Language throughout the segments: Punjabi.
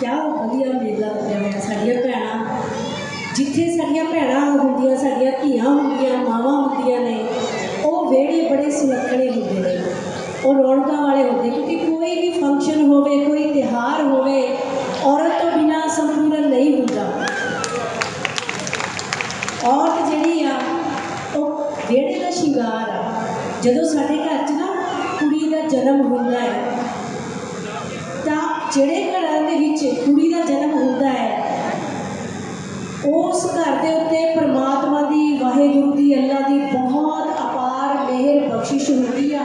ਕਿਆ ਵਧੀਆ ਮੇਲਾ ਲੱਗਿਆ ਹੋਇਆ ਸਾਡੀਆਂ ਭੈਣਾਂ। ਜਿੱਥੇ ਸਾਡੀਆਂ ਭੈਣਾਂ ਹੁੰਦੀਆਂ, ਸਾਡੀਆਂ ਧੀਆਂ ਹੁੰਦੀਆਂ, ਮਾਵਾਂ ਹੁੰਦੀਆਂ ਨੇ, ਉਹ ਵਿਹੜੇ ਬੜੇ ਸੁਲੱਖਣੇ ਹੁੰਦੇ ਨੇ। ਉਹ ਰੌਣਕਾਂ ਵਾਲੇ ਹੁੰਦੇ, ਕਿਉਂਕਿ ਕੋਈ ਵੀ ਫੰਕਸ਼ਨ ਹੋਵੇ, ਕੋਈ ਤਿਹਾਰ ਹੋਵੇ, ਔਰਤ ਤੋਂ ਬਿਨਾ ਸੰਪੂਰਨ ਨਹੀਂ ਹੁੰਦਾ। ਔਰਤ ਜਿਹੜੀ ਆ, ਉਹ ਵਿਹੜੇ ਦਾ ਸ਼ਿੰਗਾਰ ਆ। ਜਦੋਂ ਸਾਡੇ ਘਰ 'ਚ ਨਾ ਕੁੜੀ ਦਾ ਜਨਮ ਹੁੰਦਾ ਹੈ ਜਿਹੜੇ ਘਰਾਂ ਦੇ ਵਿੱਚ ਕੁੜੀ ਦਾ ਜਨਮ ਹੁੰਦਾ ਹੈ, ਉਸ ਘਰ ਦੇ ਉੱਤੇ ਪ੍ਰਮਾਤਮਾ ਦੀ, ਵਾਹਿਗੁਰੂ ਦੀ, ਅੱਲਾ ਦੀ ਬਹੁਤ ਅਪਾਰ ਮਿਹਰ ਬਖਸ਼ਿਸ਼ ਹੁੰਦੀ ਆ,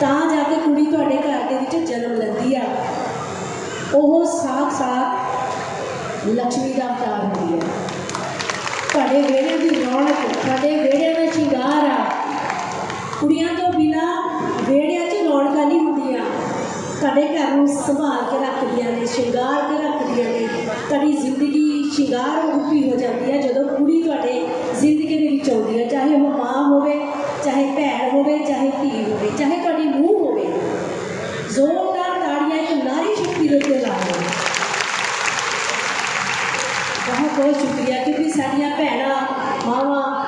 ਤਾਂ ਜਾ ਕੇ ਕੁੜੀ ਤੁਹਾਡੇ ਘਰ ਦੇ ਵਿੱਚ ਜਨਮ ਲੈਂਦੀ ਆ। ਉਹ ਸਾਖ-ਸਾਖ ਲక్ష్ਮੀ ਦਾ ਅਵਤਾਰ ਹੁੰਦੀ ਹੈ ਤੁਹਾਡੇ ਵਿਹੜੇ ਦੀ ਰੌਣਕ, ਤੁਹਾਡੇ ਵਿਹੜੇ ਵਿੱਚ ਸ਼ਿੰਗਾਰ ਆ। ਕੁੜੀਆਂ ਤੋਂ ਬਿਨਾ ਵਿਹੜਿਆਂ 'ਚ ਰੌਣਕਾਂ ਨਹੀਂ ਹੁੰਦੀਆਂ। ਤੁਹਾਡੇ ਘਰ ਨੂੰ ਸੰਭਾਲ ਕੇ ਰੱਖਦੀਆਂ ਨੇ, ਸ਼ਿੰਗਾਰ ਕੇ ਰੱਖਦੀਆਂ ਨੇ। ਤੁਹਾਡੀ ਜ਼ਿੰਦਗੀ ਸ਼ਿੰਗਾਰ ਰੂਪੀ ਹੋ ਜਾਂਦੀ ਹੈ, ਜਦੋਂ ਕੁੜੀ ਤੁਹਾਡੇ ਜ਼ਿੰਦਗੀ ਦੇ ਵਿੱਚ ਆਉਂਦੀ ਹੈ, ਚਾਹੇ ਉਹ ਮਾਂ ਹੋਵੇ, ਚਾਹੇ ਭੈਣ ਹੋਵੇ, ਚਾਹੇ ਧੀ ਹੋਵੇ, ਚਾਹੇ ਤੁਹਾਡੀ ਨੂੰਹ ਹੋਵੇ। ਜ਼ੋਰਦਾਰ ਤਾੜੀਆਂ ਇੱਕ ਨਾਰੀ ਸ਼ਕਤੀ ਦੇ ਉੱਤੇ ਲਾ ਬਹੁਤ ਬਹੁਤ ਸ਼ੁਕਰੀਆ, ਕਿਉਂਕਿ ਸਾਡੀਆਂ ਭੈਣਾਂ, ਮਾਵਾਂ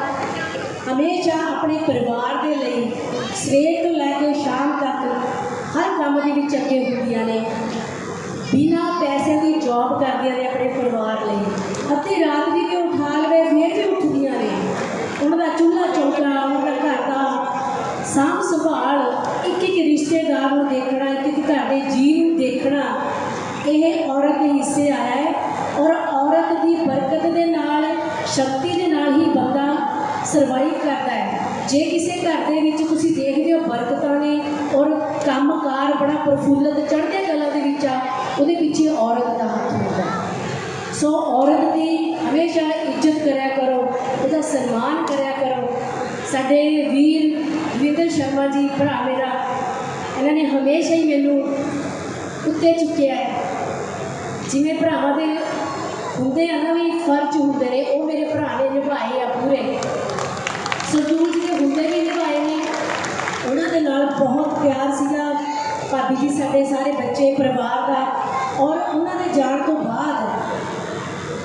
ਹਮੇਸ਼ਾ ਆਪਣੇ ਪਰਿਵਾਰ ਦੇ ਲਈ ਸਵੇਰ ਤੋਂ ਲੈ ਕੇ ਸ਼ਾਮ ਤੱਕ ਹਰ ਕੰਮ ਦੇ ਵਿੱਚ ਅੱਗੇ ਹੁੰਦੀਆਂ ਨੇ। ਬਿਨਾਂ ਪੈਸੇ ਦੀ ਜੌਬ ਕਰਦੀਆਂ ਨੇ ਆਪਣੇ ਪਰਿਵਾਰ ਲਈ। ਅਤੇ ਰਾਤ ਵੀ ਉਠਾ ਲਵੇ, ਫਿਰ ਵੀ ਉੱਠਦੀਆਂ ਨੇ। ਉਹਨਾਂ ਦਾ ਚੁੱਲ੍ਹਾ ਚੌਂਕਾ ਉਹਨਾਂ ਦਾ ਘਰ ਦਾ ਸਾਂਭ ਸੰਭਾਲ ਇੱਕ ਇੱਕ ਰਿਸ਼ਤੇਦਾਰ ਨੂੰ ਦੇਖਣਾ ਇੱਕ ਇੱਕ ਘਰ ਦੇ ਜੀਵ ਨੂੰ ਦੇਖਣਾ, ਇਹ ਔਰਤ ਦੇ ਹਿੱਸੇ ਆਇਆ ਹੈ। ਔਰ ਔਰਤ ਦੀ ਬਰਕਤ ਦੇ ਨਾਲ, ਸ਼ਕਤੀ ਦੇ ਨਾਲ ਹੀ ਬੰਦਾ ਸਰਵਾਈਵ ਕਰਦਾ ਹੈ। ਜੇ ਕਿਸੇ ਘਰ ਦੇ ਵਿੱਚ ਤੁਸੀਂ ਦੇਖਦੇ ਹੋ ਬਰਕਤਾਂ ਨੇ ਔਰ ਕੰਮਕਾਰ ਬੜਾ ਪ੍ਰਫੁੱਲਤ ਚੜ੍ਹਦੇ ਕਲਾ ਦੇ ਵਿੱਚ ਆ, ਉਹਦੇ ਪਿੱਛੇ ਔਰਤ ਦਾ ਹੱਥ ਹੁੰਦਾ ਸੋ ਔਰਤ ਦੀ ਹਮੇਸ਼ਾ ਇੱਜ਼ਤ ਕਰਿਆ ਕਰੋ, ਉਹਦਾ ਸਨਮਾਨ ਕਰਿਆ ਕਰੋ। ਸਾਡੇ ਵੀਰ ਦਵਿੰਦਰ ਸ਼ਰਮਾ ਜੀ, ਭਰਾ ਮੇਰਾ, ਇਹਨਾਂ ਨੇ ਹਮੇਸ਼ਾ ਹੀ ਮੈਨੂੰ ਉੱਤੇ ਚੁੱਕਿਆ ਹੈ। ਜਿਵੇਂ ਭਰਾਵਾਂ ਦੇ ਹੁੰਦੇ ਆ ਨਾ ਵੀ ਫਰਜ਼ ਹੁੰਦੇ ਨੇ, ਉਹ ਮੇਰੇ ਭਰਾ ਨੇ ਨਿਭਾਏ ਆ ਪੂਰੇ। ਸੋ ਜੀ ਦੇ ਵੀ ਨਿਭਾਏ ਨੇ। ਉਹਨਾਂ ਦੇ ਨਾਲ ਬਹੁਤ ਪਿਆਰ ਸੀਗਾ। ਭਾਬੀ ਜੀ ਸਾਡੇ ਸਾਰੇ ਬੱਚੇ, ਪਰਿਵਾਰ ਦਾ। ਔਰ ਉਹਨਾਂ ਦੇ ਜਾਣ ਤੋਂ ਬਾਅਦ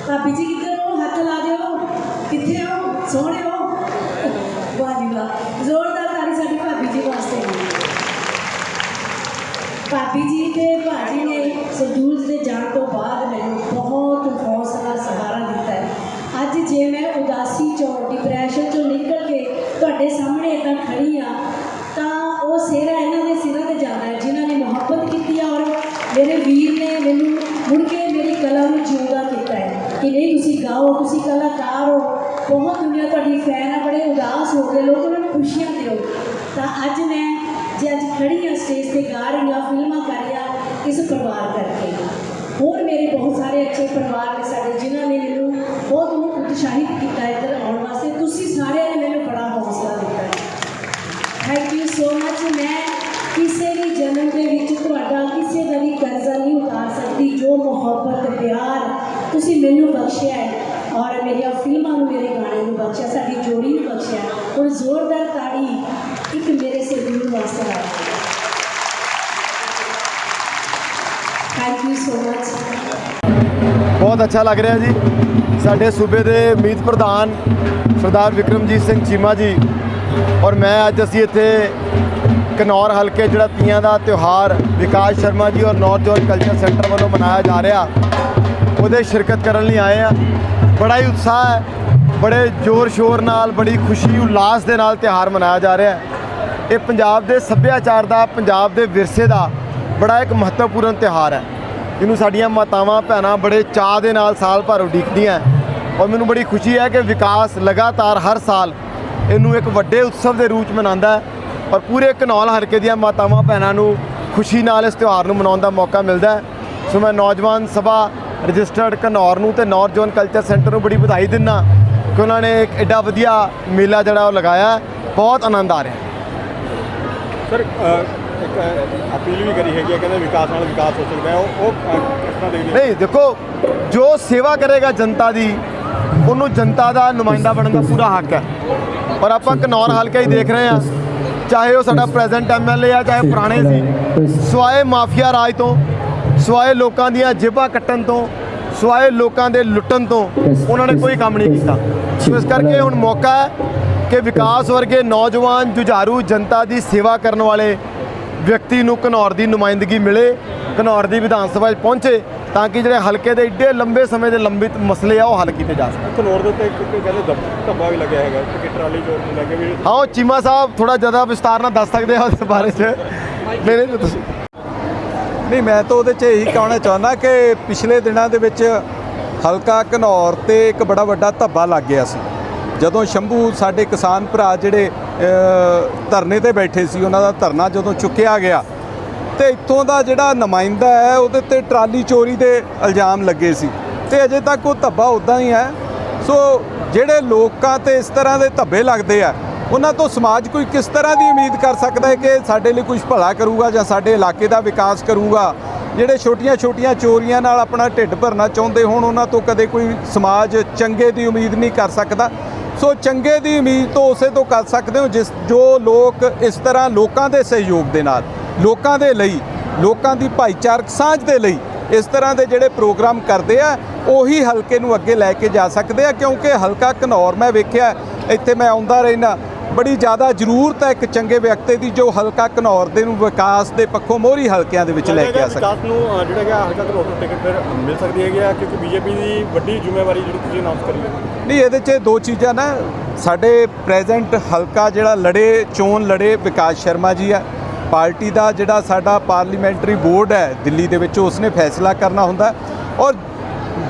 ਭਾਬੀ ਜੀ ਕਿੱਧਰ ਹੋ? ਹੱਥ ਲਾ ਦਿਓ। ਕਿੱਥੇ ਹੋ? ਸੋਹਣੇ ਹੋ? ਵਾਹ ਜੀ ਵਾਹ। ਜ਼ੋਰਦਾਰ ਤਾੜੀ ਸਾਡੀ ਭਾਬੀ ਜੀ ਵਾਸਤੇ ਭਾਬੀ ਜੀ ਤੇ ਭਾਜੀ ਨੇ ਸਰਦੂਲ ਦੇ ਜਾਣ ਤੋਂ ਬਾਅਦ ਤੁਹਾਡੇ ਸਾਹਮਣੇ ਇਦਾਂ ਖੜੀ ਆ, ਤਾਂ ਉਹ ਸਿਹਰਾ ਇਹਨਾਂ ਦੇ ਸਿਰਾਂ ਤੇ ਜਾਂਦਾ ਹੈ ਜਿਨ੍ਹਾਂ ਨੇ ਮੁਹੱਬਤ ਕੀਤੀ ਆ ਔਰ ਮੇਰੇ ਵੀਰ ਨੇ ਮੈਨੂੰ ਮੁੜ ਕੇ ਮੇਰੀ ਕਲਾ ਨੂੰ ਜਿਉਂਦਾ ਕੀਤਾ ਹੈ ਕਿ ਨਹੀਂ, ਤੁਸੀਂ ਗਾਓ, ਤੁਸੀਂ ਕਲਾਕਾਰ ਹੋ, ਬਹੁਤ ਦੁਨੀਆ ਤੁਹਾਡੀ ਫੈਨ ਆ, ਬੜੇ ਉਦਾਸ ਹੋ ਗਏ, ਲੋਕ ਉਹਨਾਂ ਨੂੰ ਖੁਸ਼ੀਆਂ ਦਿਓ। ਤਾਂ ਅੱਜ ਮੈਂ, ਜੇ ਅੱਜ ਖੜੀ ਹਾਂ ਸਟੇਜ ਤੇ ਗਾ ਰਹੀ ਹਾਂ ਫਿਲਮਾਂ ਕਰ ਰਹੀ ਹਾਂ ਇਸ ਪਰਿਵਾਰ ਕਰਕੇ। ਹੋਰ ਮੇਰੇ ਬਹੁਤ ਸਾਰੇ ਅੱਛੇ ਪਰਿਵਾਰ ਨੇ ਸਾਡੇ, ਜਿਨ੍ਹਾਂ ਨੇ ਮੈਨੂੰ ਬਹੁਤ ਉਤਸ਼ਾਹਿਤ ਕੀਤਾ ਇੱਧਰ ਆਉਣ ਵਾਸਤੇ। ਤੁਸੀਂ ਸਾਰਿਆਂ ਨੇ ਮੈਨੂੰ ਬੜਾ ਹੌਸਲਾ ਦਿੱਤਾ ਹੈ ਥੈਂਕ ਯੂ ਸੋ ਮਚ ਮੈਂ ਕਿਸੇ ਵੀ ਜਨਮ ਦੇ ਵਿੱਚ ਤੁਹਾਡਾ ਕਿਸੇ ਦਾ ਵੀ ਕਰਜ਼ਾ ਨਹੀਂ ਉਤਾਰ ਸਕਦੀ, ਜੋ ਮੁਹੱਬਤ, ਪਿਆਰ ਤੁਸੀਂ ਮੈਨੂੰ ਬਖਸ਼ਿਆ ਹੈ ਔਰ ਮੇਰੀਆਂ ਫਿਲਮਾਂ ਨੂੰ, ਮੇਰੇ ਗਾਣੇ ਨੂੰ ਬਖਸ਼ਿਆ, ਸਾਡੀ ਜੋੜੀ ਨੂੰ ਬਖਸ਼ਿਆ, ਹੁਣ ਜ਼ੋਰਦਾਰ ਤਾੜੀ ਇੱਕ ਮੇਰੇ ਸਰਦੂਲ ਵਾਸਤੇ ਆ ਥੈਂਕ ਯੂ ਸੋ ਮਚ ਬਹੁਤ ਅੱਛਾ ਲੱਗ ਰਿਹਾ ਜੀ। ਸਾਡੇ ਸੂਬੇ ਦੇ ਮੀਤ ਪ੍ਰਧਾਨ ਸਰਦਾਰ ਵਿਕਰਮਜੀਤ ਸਿੰਘ ਚੀਮਾ ਜੀ ਔਰ ਮੈਂ ਅੱਜ ਅਸੀਂ ਇੱਥੇ ਕਨੌਰ ਹਲਕੇ ਜਿਹੜਾ ਤੀਆਂ ਦਾ ਤਿਉਹਾਰ ਵਿਕਾਸ ਸ਼ਰਮਾ ਜੀ ਔਰ ਨੌਰਥ ਜ਼ੋਨ ਕਲਚਰ ਸੈਂਟਰ ਵੱਲੋਂ ਮਨਾਇਆ ਜਾ ਰਿਹਾ, ਉਹਦੇ ਸ਼ਿਰਕਤ ਕਰਨ ਲਈ ਆਏ ਆ ਬੜਾ ਹੀ ਉਤਸ਼ਾਹ ਹੈ, ਬੜੇ ਜ਼ੋਰ ਸ਼ੋਰ ਨਾਲ, ਬੜੀ ਖੁਸ਼ੀ, ਉਲਾਸ ਦੇ ਨਾਲ ਤਿਉਹਾਰ ਮਨਾਇਆ ਜਾ ਰਿਹਾ ਹੈ। ਇਹ ਪੰਜਾਬ ਦੇ ਸੱਭਿਆਚਾਰ ਦਾ, ਪੰਜਾਬ ਦੇ ਵਿਰਸੇ ਦਾ ਬੜਾ ਇੱਕ ਮਹੱਤਵਪੂਰਨ ਤਿਉਹਾਰ ਹੈ। ਜਿਹਨੂੰ ਸਾਡੀਆਂ ਮਾਤਾਵਾਂ, ਭੈਣਾਂ ਬੜੇ ਚਾਅ ਦੇ ਨਾਲ ਸਾਲ ਭਰ ਉਡੀਕਦੀਆਂ ਔਰ ਮੈਨੂੰ ਬੜੀ ਖੁਸ਼ੀ ਹੈ ਕਿ ਵਿਕਾਸ ਲਗਾਤਾਰ ਹਰ ਸਾਲ ਇਹਨੂੰ ਇੱਕ ਵੱਡੇ ਉਤਸਵ ਦੇ ਰੂਪ 'ਚ ਮਨਾਉਂਦਾ ਹੈ ਔਰ ਪੂਰੇ ਘਨੌਲ ਹਲਕੇ ਦੀਆਂ ਮਾਤਾਵਾਂ ਭੈਣਾਂ ਨੂੰ ਖੁਸ਼ੀ ਨਾਲ ਇਸ ਤਿਉਹਾਰ ਨੂੰ ਮਨਾਉਣ ਦਾ ਮੌਕਾ ਮਿਲਦਾ ਹੈ ਸੋ ਮੈਂ ਨੌਜਵਾਨ ਸਭਾ ਰਜਿਸਟਰਡ ਘਨੌਰ ਨੂੰ ਤੇ ਨਾਰਥ ਜ਼ੋਨ ਕਲਚਰ ਸੈਂਟਰ ਨੂੰ ਬੜੀ ਵਧਾਈ ਦਿੰਦਾ ਕਿ ਉਹਨਾਂ ਨੇ ਇੱਕ ਐਡਾ ਵਧੀਆ ਮੇਲਾ ਜਿਹੜਾ ਉਹ ਲਗਾਇਆ। ਬਹੁਤ ਆਨੰਦ ਆ ਰਿਹਾ। ਸਰ ਇੱਕ ਅਪੀਲ ਵੀ ਕਰੀ ਹੈਗੀ ਕਹਿੰਦੇ ਵਿਕਾਸ ਨਾਲ ਵਿਕਾਸ ਹੋ ਸਕਦਾ ਹੈ ਉਹ ਕਿਸ ਤਰ੍ਹਾਂ ਹੋ ਨਹੀਂ ਦੇਖੋ ਜੋ ਸੇਵਾ ਕਰੇਗਾ ਜਨਤਾ ਦੀ ਉਹਨੂੰ ਜਨਤਾ ਦਾ ਨੁਮਾਇੰਦਾ ਬਣਨ ਦਾ ਪੂਰਾ ਹੱਕ ਹੈ ਔਰ ਆਪਾਂ ਘਨੌਰ ਹਲਕਾ ਹੀ ਦੇਖ ਰਹੇ ਹਾਂ। ਚਾਹੇ ਉਹ ਸਾਡਾ ਪ੍ਰੈਜ਼ੈਂਟ ਐਮਐਲਏ ਆ, ਚਾਹੇ ਪੁਰਾਣੇ ਸੀ। ਸਵਾਏ ਮਾਫੀਆ ਰਾਜ ਤੋਂ, ਸਵਾਏ ਲੋਕਾਂ ਦੀਆਂ ਜੇਬਾਂ ਕੱਟਣ ਤੋਂ, ਸਵਾਏ ਲੋਕਾਂ ਦੇ ਲੁੱਟਣ ਤੋਂ ਉਹਨਾਂ ਨੇ ਕੋਈ ਕੰਮ ਨਹੀਂ ਕੀਤਾ। ਸੋ ਇਸ ਕਰਕੇ ਹੁਣ ਮੌਕਾ ਹੈ ਕਿ ਵਿਕਾਸ ਵਰਗੇ ਨੌਜਵਾਨ ਜੁਝਾਰੂ ਜਨਤਾ ਦੀ ਸੇਵਾ ਕਰਨ ਵਾਲੇ ਵਿਅਕਤੀ ਨੂੰ ਘਨੌਰ ਦੀ ਨੁਮਾਇੰਦਗੀ ਮਿਲੇ ਘਨੌਰ ਦੀ ਵਿਧਾਨ ਸਭਾ 'ਚ ਪਹੁੰਚੇ ਤਾਂ ਕਿ ਜਿਹੜੇ ਹਲਕੇ ਦੇ ਏਡੇ ਲੰਬੇ ਸਮੇਂ ਦੇ ਲੰਬਿਤ ਮਸਲੇ ਆ ਉਹ ਹੱਲ ਕੀਤੇ ਜਾ ਸਕਣ। ਕਨੌਰ ਦੇ ਉੱਤੇ ਇੱਕ ਕਹਿੰਦੇ ਧੱਬਾ ਵੀ ਲੱਗਿਆ ਹੈਗਾ ਕਿ ਟਰਾਲੀ ਚੋਰ ਨੂੰ ਲੈ ਕੇ ਵੀ ਹਾਂ ਉਹ ਚੀਮਾ ਸਾਹਿਬ ਥੋੜਾ ਜ਼ਿਆਦਾ ਵਿਸਤਾਰ ਨਾਲ ਦੱਸ ਸਕਦੇ ਆ ਉਸ ਬਾਰੇ 'ਚ। ਨਹੀਂ ਤੁਸੀਂ ਨਹੀਂ ਮੈਂ ਤਾਂ ਉਹਦੇ 'ਚ ਇਹੀ ਕਹਿਣਾ ਚਾਹੁੰਦਾ ਕਿ ਪਿਛਲੇ ਦਿਨਾਂ ਦੇ ਵਿੱਚ ਹਲਕਾ ਘਨੌਰ ਤੇ ਇੱਕ ਬੜਾ ਵੱਡਾ ਧੱਬਾ ਲੱਗ ਗਿਆ ਸੀ। ਜਦੋਂ ਸ਼ੰਭੂ ਸਾਡੇ ਕਿਸਾਨ ਭਰਾ ਜਿਹੜੇ ਧਰਨੇ ਤੇ ਬੈਠੇ ਸੀ, ਉਹਨਾਂ ਦਾ ਧਰਨਾ ਜਦੋਂ ਚੁੱਕਿਆ ਗਿਆ ਤੇ ਇੱਥੋਂ ਦਾ ਜਿਹੜਾ ਨੁਮਾਇੰਦਾ ਹੈ, ਉਹਦੇ ਤੇ ਟਰਾਲੀ ਚੋਰੀ ਦੇ ਇਲਜ਼ਾਮ ਲੱਗੇ ਸੀ ਤੇ ਅਜੇ ਤੱਕ ਉਹ ਧੱਬਾ ਉਦਾਂ ਹੀ ਹੈ। ਸੋ ਜਿਹੜੇ ਲੋਕਾਂ ਤੇ ਇਸ ਤਰ੍ਹਾਂ ਦੇ ਧੱਬੇ ਲੱਗਦੇ ਆ, ਉਹਨਾਂ ਤੋਂ ਸਮਾਜ ਕੋਈ ਕਿਸ ਤਰ੍ਹਾਂ ਦੀ ਉਮੀਦ ਕਰ ਸਕਦਾ ਹੈ ਕਿ ਸਾਡੇ ਲਈ ਕੁਝ ਭਲਾ ਕਰੂਗਾ ਜਾਂ ਸਾਡੇ ਇਲਾਕੇ ਦਾ ਵਿਕਾਸ ਕਰੂਗਾ? ਜਿਹੜੇ ਛੋਟੀਆਂ-ਛੋਟੀਆਂ ਚੋਰੀਆਂ ਨਾਲ ਆਪਣਾ ਢਿੱਡ ਭਰਨਾ ਚਾਹੁੰਦੇ ਹੋਣ, ਉਹਨਾਂ ਤੋਂ ਕਦੇ ਕੋਈ ਸਮਾਜ ਚੰਗੇ ਦੀ ਉਮੀਦ ਨਹੀਂ ਕਰ ਸਕਦਾ। ਸੋ ਚੰਗੇ ਦੀ ਉਮੀਦ ਤੋਂ ਉਸੇ ਤੋਂ ਕਰ ਸਕਦੇ ਹੋ ਜਿਸ ਜੋ ਲੋਕ ਇਸ ਤਰ੍ਹਾਂ ਲੋਕਾਂ ਦੇ ਸਹਿਯੋਗ ਦੇ ਨਾਲ, ਲੋਕਾਂ ਦੇ ਲਈ, ਲੋਕਾਂ ਦੀ ਭਾਈਚਾਰਕ ਸਾਂਝ ਦੇ ਲਈ ਇਸ ਤਰ੍ਹਾਂ ਦੇ ਜਿਹੜੇ ਪ੍ਰੋਗਰਾਮ ਕਰਦੇ ਆ, ਉਹੀ ਹਲਕੇ ਨੂੰ ਅੱਗੇ ਲੈ ਕੇ ਜਾ ਸਕਦੇ ਆ, ਕਿਉਂਕਿ ਹਲਕਾ ਘਨੌਰ ਮੈਂ ਵੇਖਿਆ, ਇੱਥੇ ਮੈਂ ਆਉਂਦਾ ਰਹਿਣਾ ਬੜੀ ਜ਼ਿਆਦਾ ਜ਼ਰੂਰਤ ਹੈ ਇੱਕ ਚੰਗੇ ਵਿਅਕਤੀ ਦੀ ਜੋ ਹਲਕਾ ਘਨੌਰ ਦੇ ਨੂੰ ਵਿਕਾਸ ਦੇ ਪੱਖੋਂ ਮੋਹਰੀ ਹਲਕਿਆਂ ਦੇ ਵਿੱਚ ਲੈ ਕੇ ਆ ਸਕੇ। ਵਿਕਾਸ ਨੂੰ ਅ, ਜਿਹੜਾ ਹੈਗਾ ਹਲਕਾ ਕਨੌਰ ਤੋਂ ਟਿਕਟ ਫਿਰ ਮਿਲ ਸਕਦੀ ਹੈਗੀ ਆ ਕਿਉਂਕਿ ਬੀਜੇਪੀ ਦੀ ਵੱਡੀ ਜ਼ਿੰਮੇਵਾਰੀ ਜਿਹੜੀ ਤੁਸੀਂ ਅਨਾਉਂਸ ਕਰੀ ਹੈ। ਨਹੀਂ ਇਹਦੇ 'ਚ ਦੋ ਚੀਜ਼ਾਂ ਨਾ ਸਾਡੇ ਪ੍ਰੈਜ਼ੈਂਟ ਹਲਕਾ ਜਿਹੜਾ ਲੜੇ ਚੋਣ ਲੜੇ ਵਿਕਾਸ ਸ਼ਰਮਾ ਜੀ ਆ। ਪਾਰਟੀ ਦਾ ਜਿਹੜਾ ਸਾਡਾ ਪਾਰਲੀਮੈਂਟਰੀ ਬੋਰਡ ਹੈ ਦਿੱਲੀ ਦੇ ਵਿੱਚ ਉਸਨੇ ਫੈਸਲਾ ਕਰਨਾ ਹੁੰਦਾ। ਔਰ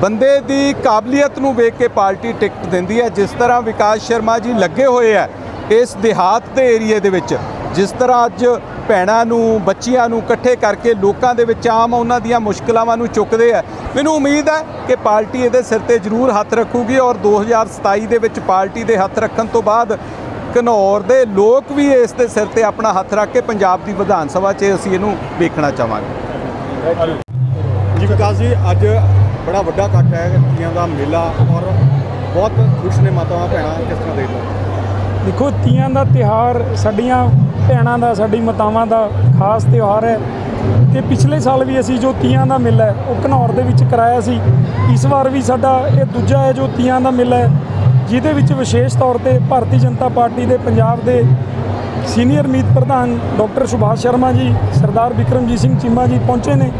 ਬੰਦੇ ਦੀ ਕਾਬਲੀਅਤ ਨੂੰ ਵੇਖ ਕੇ ਪਾਰਟੀ ਟਿਕਟ ਦਿੰਦੀ ਹੈ। ਜਿਸ ਤਰ੍ਹਾਂ ਵਿਕਾਸ ਸ਼ਰਮਾ ਜੀ ਲੱਗੇ ਹੋਏ ਆ ਇਸ ਦਿਹਾਤ ਦੇ ਏਰੀਏ ਦੇ ਵਿੱਚ, ਜਿਸ ਤਰ੍ਹਾਂ ਅੱਜ ਭੈਣਾਂ ਨੂੰ, ਬੱਚੀਆਂ ਨੂੰ ਇਕੱਠੇ ਕਰਕੇ ਲੋਕਾਂ ਦੇ ਵਿੱਚ ਆਮ ਉਹਨਾਂ ਦੀਆਂ ਮੁਸ਼ਕਲਾਵਾਂ ਨੂੰ ਚੁੱਕਦੇ ਆ। ਮੈਨੂੰ ਉਮੀਦ ਹੈ ਕਿ ਪਾਰਟੀ ਇਹਦੇ ਸਿਰ ਤੇ ਜ਼ਰੂਰ ਹੱਥ ਰੱਖੂਗੀ ਔਰ 2027 ਦੇ ਵਿੱਚ ਪਾਰਟੀ ਦੇ ਹੱਥ ਰੱਖਣ ਤੋਂ ਬਾਅਦ ਘਨੌਰ ਦੇ ਲੋਕ ਵੀ ਇਸ ਦੇ ਸਿਰ ਤੇ ਆਪਣਾ ਹੱਥ ਰੱਖ ਕੇ ਪੰਜਾਬ ਦੀ ਵਿਧਾਨ ਸਭਾ 'ਚ ਅਸੀਂ ਇਹਨੂੰ ਵੇਖਣਾ ਚਾਹਾਂਗੇ। ਜੀ ਵਿਕਾਸ ਜੀ, ਅੱਜ ਬੜਾ ਵੱਡਾ ਇਕੱਠ ਹੈ, ਤੀਆਂ ਦਾ ਮੇਲਾ ਔਰ ਬਹੁਤ ਖੁਸ਼ ਨੇ ਮਾਤਾਵਾਂ, ਭੈਣਾਂ ਕਿਸ ਤਰ੍ਹਾਂ ਦੇਖਦੇ ਦੇਖੋ, ਤੀਆਂ ਦਾ ਤਿਹਾਰ ਸਾਡੀਆਂ ਭੈਣਾਂ ਦਾ, ਸਾਡੀ ਮਾਤਾਵਾਂ ਦਾ ਖਾਸ ਤਿਉਹਾਰ ਹੈ। ਤੇ ਪਿਛਲੇ ਸਾਲ ਵੀ ਅਸੀਂ ਜੋ ਤੀਆਂ ਦਾ ਮੇਲਾ ਹੈ, ਉਹ ਘਨੌਰ ਦੇ ਵਿੱਚ ਕਰਾਇਆ ਸੀ। ਇਸ ਵਾਰ ਵੀ ਸਾਡਾ ਇਹ ਦੂਜਾ ਹੈ ਜੋ ਤੀਆਂ ਦਾ ਮੇਲਾ ਹੈ, ਜਿਹਦੇ ਵਿੱਚ ਵਿਸ਼ੇਸ਼ ਤੌਰ ਤੇ ਭਾਰਤੀ ਜਨਤਾ ਪਾਰਟੀ ਦੇ ਪੰਜਾਬ ਦੇ ਸੀਨੀਅਰ ਮੀਤ ਪ੍ਰਧਾਨ ਡਾਕਟਰ ਸੁਭਾਸ਼ ਸ਼ਰਮਾ ਜੀ, ਸਰਦਾਰ ਵਿਕਰਮਜੀਤ ਸਿੰਘ ਚੀਮਾ ਜੀ ਪਹੁੰਚੇ ਨੇ।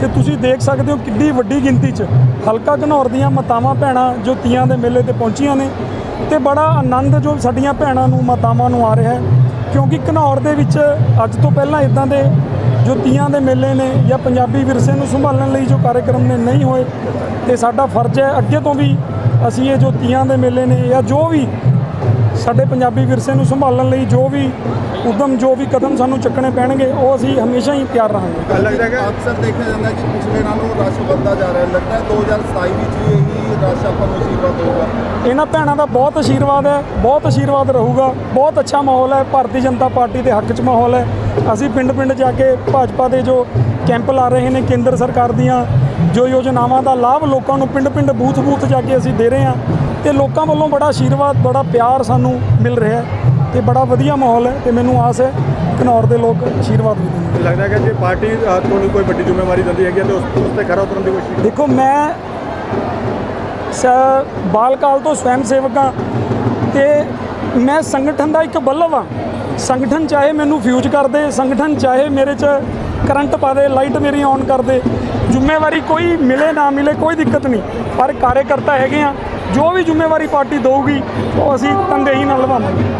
ਤੇ ਤੁਸੀਂ ਦੇਖ ਸਕਦੇ ਹੋ ਕਿੰਨੀ ਵੱਡੀ ਗਿਣਤੀ 'ਚ ਹਲਕਾ ਘਨੌਰ ਦੀਆਂ ਮਾਤਾਵਾਂ, ਭੈਣਾਂ ਜੋ ਤੀਆਂ ਦੇ ਮੇਲੇ ਤੇ ਪਹੁੰਚੀਆਂ ਨੇ। ਤੇ ਬੜਾ ਆਨੰਦ ਜੋ ਸਾਡੀਆਂ ਭੈਣਾਂ ਨੂੰ, ਮਾਤਾਵਾਂ ਨੂੰ ਆ ਰਿਹਾ ਹੈ। ਕਿਉਂਕਿ ਘਨੌਰ ਦੇ ਵਿੱਚ ਅੱਜ ਤੋਂ ਪਹਿਲਾਂ ਇਦਾਂ ਦੇ ਜੋ ਤੀਆਂ ਦੇ ਮੇਲੇ ਨੇ ਜਾਂ ਪੰਜਾਬੀ ਵਿਰਸੇ ਨੂੰ ਸੰਭਾਲਣ ਲਈ ਜੋ ਕਾਰਜਕ੍ਰਮ ਨੇ ਨਹੀਂ ਹੋਏ, ਤੇ ਸਾਡਾ ਫਰਜ਼ ਹੈ ਅੱਗੇ ਤੋਂ ਵੀ ਅਸੀਂ ਇਹ ਜੋ ਤੀਆਂ ਦੇ ਮੇਲੇ ਨੇ ਜਾਂ ਜੋ ਵੀ ਸਾਡੇ ਪੰਜਾਬੀ ਵਿਰਸੇ ਨੂੰ ਸੰਭਾਲਣ ਲਈ ਜੋ ਵੀ ਉਦਮ ਜੋ ਵੀ ਕਦਮ ਸਾਨੂੰ ਚੱਕਣੇ ਪੈਣਗੇ ਉਹ ਅਸੀਂ ਹਮੇਸ਼ਾ ਹੀ ਤਿਆਰ ਰਹਾਂਗੇ। ਲੱਗਦਾ ਹੈਗਾ ਅਕਸਰ ਦੇਖਿਆ ਜਾਂਦਾ ਕਿ ਪਿਛਲੇ ਨਾਲੋਂ ਰਸ਼ ਵੱਧਦਾ ਜਾ ਰਿਹਾ ਲੱਗਦਾ ਹੈ 2027 ਵਿੱਚ ਵੀ ਇਹੀ ਰਸ਼ ਆਪਾਂ ਨੂੰ ਅਸ਼ੀਰਵਾਦ ਹੋਊਗਾ ਇਹਨਾਂ ਭੈਣਾਂ ਦਾ ਬਹੁਤ ਆਸ਼ੀਰਵਾਦ ਹੈ ਬਹੁਤ ਆਸ਼ੀਰਵਾਦ ਰਹੂਗਾ। ਬਹੁਤ ਅੱਛਾ ਮਾਹੌਲ ਹੈ ਭਾਰਤੀ ਜਨਤਾ ਪਾਰਟੀ ਦੇ ਹੱਕ 'ਚ ਮਾਹੌਲ ਹੈ। ਅਸੀਂ ਪਿੰਡ-ਪਿੰਡ ਜਾ ਕੇ ਭਾਜਪਾ ਦੇ ਜੋ ਕੈਂਪ ਲਾ ਰਹੇ ਨੇ ਕੇਂਦਰ ਸਰਕਾਰ ਦੀਆਂ ਜੋ ਯੋਜਨਾਵਾਂ ਦਾ ਲਾਭ ਲੋਕਾਂ ਨੂੰ ਪਿੰਡ-ਪਿੰਡ ਬੂਥ-ਬੂਥ ਜਾ ਕੇ ਅਸੀਂ ਦੇ ਰਹੇ ਹਾਂ ਤੇ ਲੋਕਾਂ ਵੱਲੋਂ ਬੜਾ ਆਸ਼ੀਰਵਾਦ ਬੜਾ ਪਿਆਰ ਸਾਨੂੰ ਮਿਲ ਰਿਹਾ ਹੈ ਤੇ ਬੜਾ ਵਧੀਆ ਮਾਹੌਲ ਹੈ ਤੇ ਮੈਨੂੰ ਆਸ ਹੈ ਘਨੌਰ ਦੇ ਲੋਕ ਆਸ਼ੀਰਵਾਦ ਵੀ ਦੇਣਗੇ ਲੱਗਦਾ ਹੈਗਾ ਜੇ ਪਾਰਟੀ ਅ, ਤੁਹਾਨੂੰ ਕੋਈ ਵੱਡੀ ਜ਼ਿੰਮੇਵਾਰੀ ਦਿੰਦੀ ਹੈਗੀ ਹੈ ਤੇ ਉਸ ਉਸ ਤੇ ਖਰਾ ਉਤਰਨ ਦੀ ਕੋਸ਼ਿਸ਼ ਦੇਖੋ ਮੈਂ ਸ ਬਾਲ ਕਾਲ ਤੋਂ ਸਵੈਮ ਸੇਵਕ ਹਾਂ ਤੇ ਮੈਂ ਸੰਗਠਨ ਦਾ ਇੱਕ ਬੱਲਵ ਹਾਂ। ਸੰਗਠਨ ਚਾਹੇ ਮੈਨੂੰ ਫਿਊਜ਼ ਕਰ ਦੇ ਸੰਗਠਨ ਚਾਹੇ ਮੇਰੇ 'ਚ ਕਰੰਟ ਪਾ ਦੇ ਲਾਈਟ ਮੇਰੀ ਔਨ ਕਰ ਦੇ ਜ਼ਿੰਮੇਵਾਰੀ ਕੋਈ ਮਿਲੇ ਨਾ ਮਿਲੇ ਕੋਈ ਦਿੱਕਤ ਨਹੀਂ। ਪਰ ਕਾਰਜਕਰਤਾ ਹੈਗੇ ਆ। ਜੋ ਵੀ ਜ਼ਿੰਮੇਵਾਰੀ ਪਾਰਟੀ ਦਊਗੀ, ਉਹ ਅਸੀਂ ਤਨਦੇਹੀ ਨਾਲ ਨਿਭਾਵਾਂਗੇ।